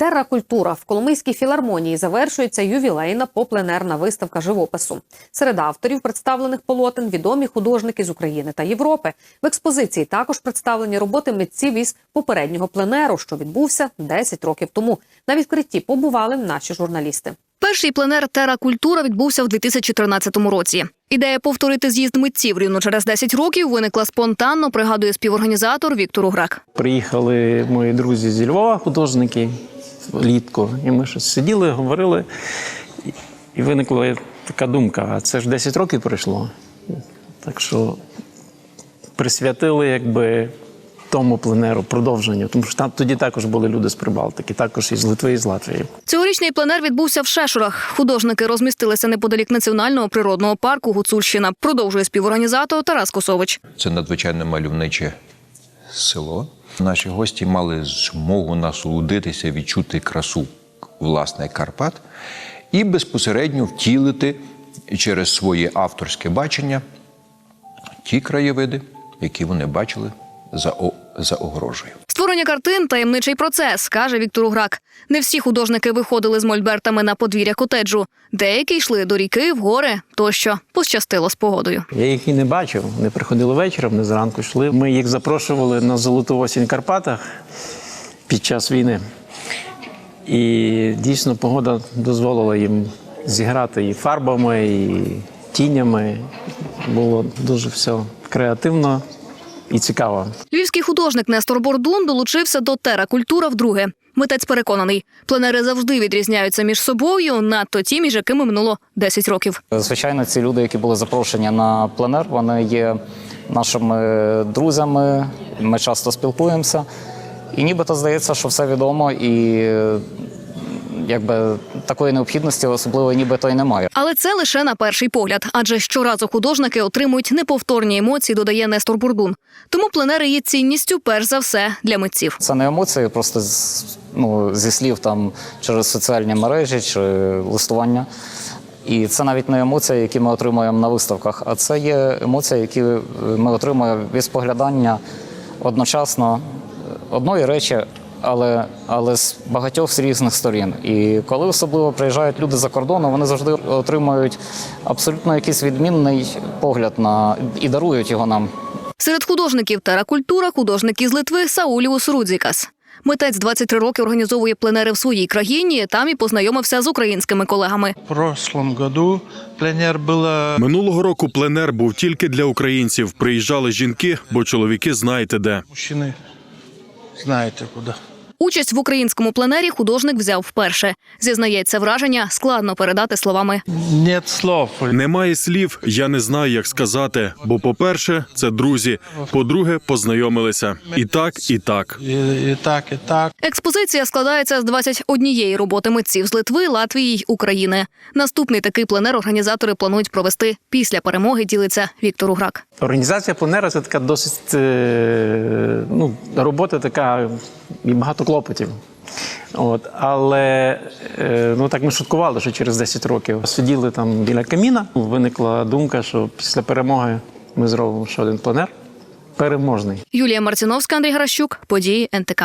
Терракультура в Коломийській філармонії завершується ювілейна попленерна виставка живопису. Серед авторів представлених полотен відомі художники з України та Європи. В експозиції також представлені роботи митців із попереднього пленеру, що відбувся 10 років тому. На відкритті побували наші журналісти. Перший пленер Тера Культура відбувся в 2013 році. Ідея повторити з'їзд митців рівно через 10 років виникла спонтанно, пригадує співорганізатор Віктор Уграк. Приїхали мої друзі зі Львова, художники, влітку, і ми щось сиділи, говорили, і- виникла така думка: а це ж 10 років пройшло. Так що присвятили якби тому пленеру продовженню, тому що там тоді також були люди з Прибалтики, також із Литви і з Латвії. Цьогорічний пленер відбувся в Шешурах. Художники розмістилися неподалік національного природного парку Гуцульщина. Продовжує співорганізатор Тарас Косович. Це надзвичайно мальовниче село. Наші гості мали змогу насолодитися, відчути красу власне Карпат і безпосередньо втілити через своє авторське бачення ті краєвиди, які вони бачили за, о- за огорожею. Створення картин таємничий процес, каже Віктор Уграк. Не всі художники виходили з мольбертами на подвір'я котеджу. Деякі йшли до ріки, в гори тощо. Пощастило з погодою. Я їх і не бачив. Вони приходили вечором, не зранку йшли. Ми їх запрошували на золоту осінь Карпатах під час війни. І дійсно погода дозволила їм зіграти і фарбами, і тінями. Було дуже все креативно і цікаво. Львівський художник Нестор Бордун долучився до Тера Культура вдруге. Митець переконаний, пленери завжди відрізняються між собою, надто ті, між якими минуло 10 років. Звичайно, ці люди, які були запрошені на пленер, вони є нашими друзями. Ми часто спілкуємося. І нібито здається, що все відомо, і якби такої необхідності особливо нібито й немає. Але це лише на перший погляд, адже щоразу художники отримують неповторні емоції, додає Нестор Бурдун. Тому пленери є цінністю, перш за все, для митців. Це не емоції, просто ну, зі слів там через соціальні мережі чи листування. І це навіть не емоції, які ми отримуємо на виставках, а це є емоції, які е, ми отримуємо від споглядання одночасно е, одної речі, але, але з багатьох з різних сторін. І коли особливо приїжджають люди за кордону, вони завжди отримують абсолютно якийсь відмінний погляд на і дарують його нам. Серед художників Тера Культура художник із Литви Сауліус Рудзікас. Митець 23 роки організовує пленери в своїй країні. Там і познайомився з українськими колегами. Минулого року пленер був тільки для українців. Приїжджали жінки, бо чоловіки знаєте де. Знаете куда. Участь в українському пленері художник взяв вперше. Зізнається, враження складно передати словами. Нет слов. Немає слів, я не знаю, як сказати. Бо, по-перше, це друзі. По-друге, познайомилися. І так, і так. И, и так, и так. Експозиція складається з 21 роботи митців з Литви, Латвії й України. Наступний такий пленер організатори планують провести після перемоги. Ділиться Віктор Уграк. Організація пленера це така досить е, ну, робота така і багато клопотів. От, але е, ну так ми шуткували, що через 10 років сиділи там біля каміна. Виникла думка, що після перемоги ми зробимо ще один пленер переможний. Юлія Марціновська, Андрій Гращук, події НТК.